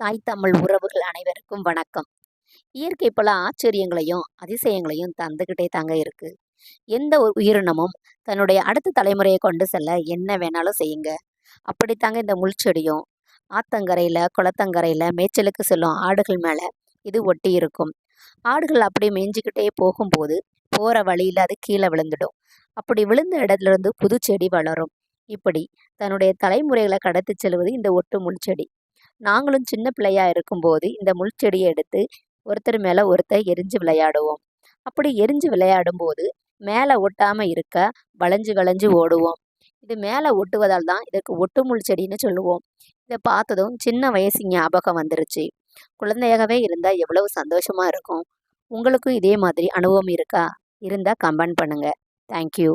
தாய் தமிழ் உறவுகள் அனைவருக்கும் வணக்கம். இயற்கை பல ஆச்சரியங்களையும் அதிசயங்களையும் தந்துக்கிட்டே தாங்க இருக்கு. எந்த ஒரு உயிரினமும் தன்னுடைய அடுத்த தலைமுறையை கொண்டு செல்ல என்ன வேணாலும் செய்யுங்க. அப்படித்தாங்க இந்த முள்செடியும் ஆத்தங்கரையில் குளத்தங்கரையில் மேய்ச்சலுக்கு செல்லும் ஆடுகள் மேலே இது ஒட்டி இருக்கும். ஆடுகள் அப்படி மேய்ஞ்சிக்கிட்டே போகும்போது போகிற வழியில் அது கீழே விழுந்துடும். அப்படி விழுந்த இடத்துல இருந்து புது செடி வளரும். இப்படி தன்னுடைய தலைமுறைகளை கடத்தி செல்வது இந்த ஒட்டு முள்செடி நாங்களும் சின்ன பிள்ளையா இருக்கும்போது இந்த முள்செடியை எடுத்து ஒருத்தர் மேலே ஒருத்தர் எரிஞ்சு விளையாடுவோம். அப்படி எரிஞ்சு விளையாடும்போது மேலே ஒட்டாமல் இருக்க வளைஞ்சு வளைஞ்சு ஓடுவோம். இது மேலே ஒட்டுவதால் தான் இதுக்கு ஒட்டு முள் செடின்னு சொல்லுவோம். இதை பார்த்ததும் சின்ன வயசு ஞாபகம் வந்துருச்சு. குழந்தையாகவே இருந்தால் எவ்வளவு சந்தோஷமாக இருக்கும். உங்களுக்கும் இதே மாதிரி அனுபவம் இருக்கா? இருந்தால் கமெண்ட் பண்ணுங்கள் தேங்க்யூ